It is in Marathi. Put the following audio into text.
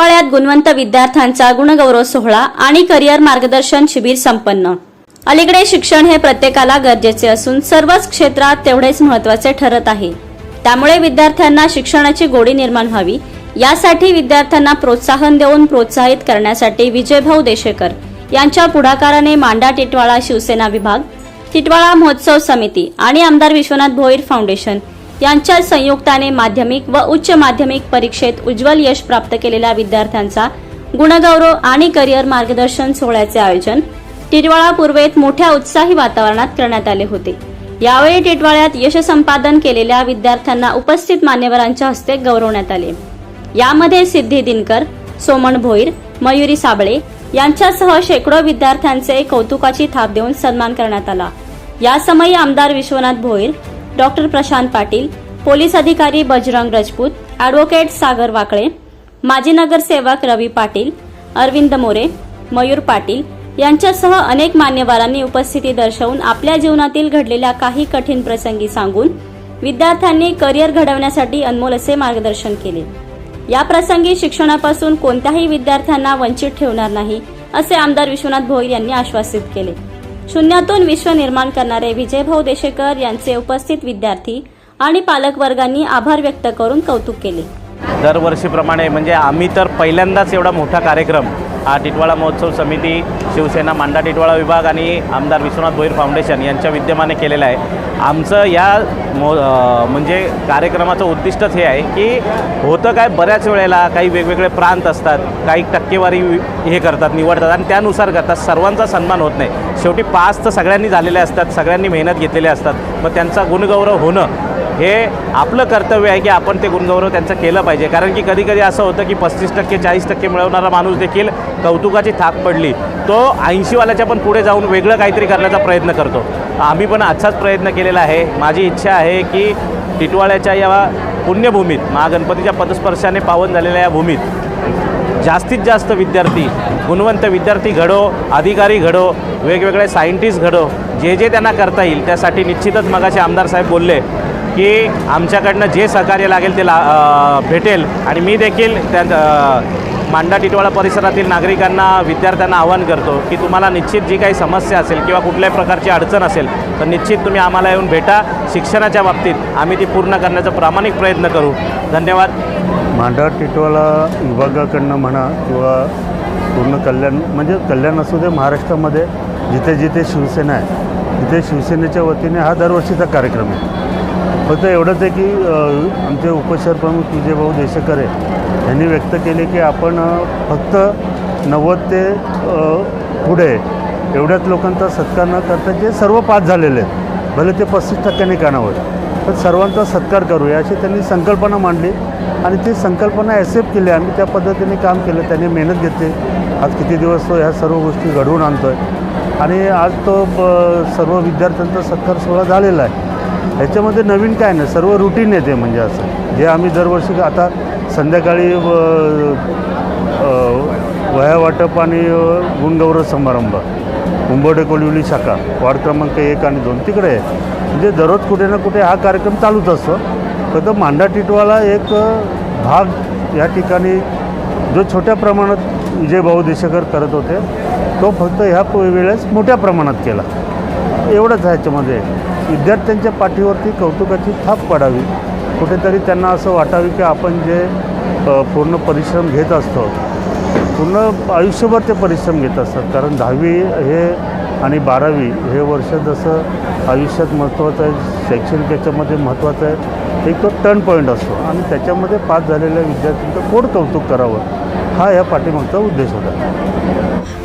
हिवाळ्यात गुणवंत विद्यार्थ्यांचा गुणगौरव सोहळा आणि करिअर मार्गदर्शन शिबिर संपन्न. अलीकडे शिक्षण हे प्रत्येकाला गरजेचे असून सर्वच क्षेत्रात तेवढेच महत्त्वाचे ठरत आहे. त्यामुळे विद्यार्थ्यांना शिक्षणाची गोडी निर्माण व्हावी. यासाठी विद्यार्थ्यांना प्रोत्साहन देऊन प्रोत्साहित करण्यासाठी विजयभाऊ देशेकर यांच्या पुढाकाराने मांडा टिटवाळा शिवसेना विभाग टिटवाळा महोत्सव समिती आणि आमदार विश्वनाथ भोईर फाउंडेशन यांच्या संयुक्ताने माध्यमिक व उच्च माध्यमिक परीक्षेत उज्ज्वल यश प्राप्त केलेल्या विद्यार्थ्यांचा गुणगौरव आणि करिअर मार्गदर्शन सोहळ्याचे आयोजन टिटवाळा पूर्वेत मोठ्या उत्साही वातावरणात करण्यात आले होते. यावेळी टिटवाळ्यात यश संपादन केलेल्या विद्यार्थ्यांना उपस्थित मान्यवरांच्या हस्ते गौरवण्यात आले. यामध्ये सिद्धी दिनकर सोमन भोईर मयुरी साबळे यांच्यासह शेकडो विद्यार्थ्यांचे कौतुकाची थाप देऊन सन्मान करण्यात आला. यासमयी आमदार विश्वनाथ भोईर डॉक्टर प्रशांत पाटील पोलीस अधिकारी बजरंग राजपूत ॲडव्होकेट सागर वाकळे माजी नगरसेवक रवी पाटील अरविंद मोरे मयूर पाटील यांच्यासह अनेक मान्यवरांनी उपस्थिती दर्शवून आपल्या जीवनातील घडलेल्या काही कठीण प्रसंगी सांगून विद्यार्थ्यांनी करिअर घडवण्यासाठी अनमोल असे मार्गदर्शन केले. या प्रसंगी शिक्षणापासून कोणत्याही विद्यार्थ्यांना वंचित ठेवणार नाही असे आमदार विश्वनाथ भोईर यांनी आश्वासित केले. शून्यातून विश्व निर्माण करणारे विजयभाऊ देशेकर यांचे उपस्थित विद्यार्थी आणि पालकवर्गांनी आभार व्यक्त करून कौतुक केले. दरवर्षीप्रमाणे म्हणजे आम्ही तर पहिल्यांदाच एवढा मोठा कार्यक्रम हा टिटवाळा महोत्सव समिती शिवसेना मांडा टिटवाळा विभाग आणि आमदार विश्वनाथ भोईर फाउंडेशन यांच्या विद्यमाने केलेला आहे. आमचं या मो म्हणजे कार्यक्रमाचं उद्दिष्टच हे आहे की होतं काय बऱ्याच वेळेला काही वेगवेगळे प्रांत असतात काही टक्केवारी हे करतात निवडतात आणि त्यानुसार करतात. सर्वांचा सन्मान होत नाही. शेवटी पास तर सगळ्यांनी झालेले असतात सगळ्यांनी मेहनत घेतलेले असतात. मग त्यांचा गुणगौरव होणं हे आपलं कर्तव्य आहे की आपण ते गुणगौरव त्यांचं केलं पाहिजे. कारण की कधी कधी असं होतं की पस्तीस टक्के चाळीस टक्के मिळवणारा माणूस देखील कौतुकाची थाक पडली. तो ऐंशीवाल्याच्या पण पुढे जाऊन वेगळं काहीतरी करण्याचा प्रयत्न करतो. आम्ही पण आजचाच प्रयत्न केलेला आहे. माझी इच्छा आहे की टिटवाळ्याच्या या पुण्यभूमीत महागणपतीच्या पदस्पर्शाने पावन झालेल्या या भूमीत जास्तीत जास्त विद्यार्थी गुणवंत विद्यार्थी घडो अधिकारी घडो वेगवेगळे सायंटिस्ट घडो जे जे त्यांना करता येईल त्यासाठी निश्चितच मगाशी आमदार साहेब बोलले की आमच्याकडनं जे सहकार्य लागेल ते ला भेटेल. आणि मी देखील त्या मांडा टिटवाळा परिसरातील नागरिकांना विद्यार्थ्यांना आवाहन करतो की तुम्हाला निश्चित जी काही समस्या असेल किंवा कुठल्याही प्रकारची अडचण असेल तर निश्चित तुम्ही आम्हाला येऊन भेटा. शिक्षणाच्या बाबतीत आम्ही ती पूर्ण करण्याचा प्रामाणिक प्रयत्न करू. धन्यवाद. मांडा टिटवाळा विभागाकडनं म्हणा किंवा पूर्ण कल्याण म्हणजे कल्याण असू दे महाराष्ट्रामध्ये जिथे जिथे शिवसेना आहे तिथे शिवसेनेच्या वतीने हा दरवर्षीचा कार्यक्रम आहे. फक्त एवढंच आहे की आमचे उपशहरप्रमुख विजयभाऊ देशेकर आहे यांनी व्यक्त केले की आपण फक्त नव्वद ते पुढे एवढ्याच लोकांचा सत्कार न करता जे सर्व पास झालेले आहेत भले ते पस्तीस टक्क्यांनी का नव्हत तर सर्वांचा सत्कार करूया अशी त्यांनी संकल्पना मांडली आणि ती संकल्पना ॲक्सेप्ट केली. आम्ही त्या पद्धतीने काम केलं त्यांनी मेहनत घेतली. आज किती दिवस तो ह्या सर्व गोष्टी घडवून आणतो आहे आणि आज तो सर्व विद्यार्थ्यांचा सत्कार सोहळा झालेला आहे. ह्याच्यामध्ये नवीन काय नाही सर्व रुटीन येते म्हणजे असं. जे आम्ही दरवर्षी आता संध्याकाळी व- वाटप आणि गुणगौरव समारंभ उंबोडे कोलिवली शाखा वार्ड क्रमांक एक आणि दोन तिकडे आहे. म्हणजे दररोज कुठे ना कुठे हा कार्यक्रम चालूच असतो. फक्त मांडा टिटवाला एक भाग या ठिकाणी जो छोट्या प्रमाणात विजयभाऊ देशेकर करत होते तो फक्त ह्या वेळेस मोठ्या प्रमाणात केला. एवढंच आहे विद्यार्थ्यांच्या पाठीवरती कौतुकाची थाप पडावी. कुठेतरी त्यांना असं वाटावी की आपण जे पूर्ण परिश्रम घेत असतो पूर्ण आयुष्यभर ते परिश्रम घेत असतात. कारण दहावी हे आणि बारावी हे वर्ष जसं आयुष्यात महत्त्वाचं आहे शैक्षणिक याच्यामध्ये महत्त्वाचं आहे एक तो टर्न पॉईंट असतो. आणि त्याच्यामध्ये पास झालेल्या विद्यार्थ्यांचं कोण कौतुक करावं हा या पाठीमागचा उद्देश होता.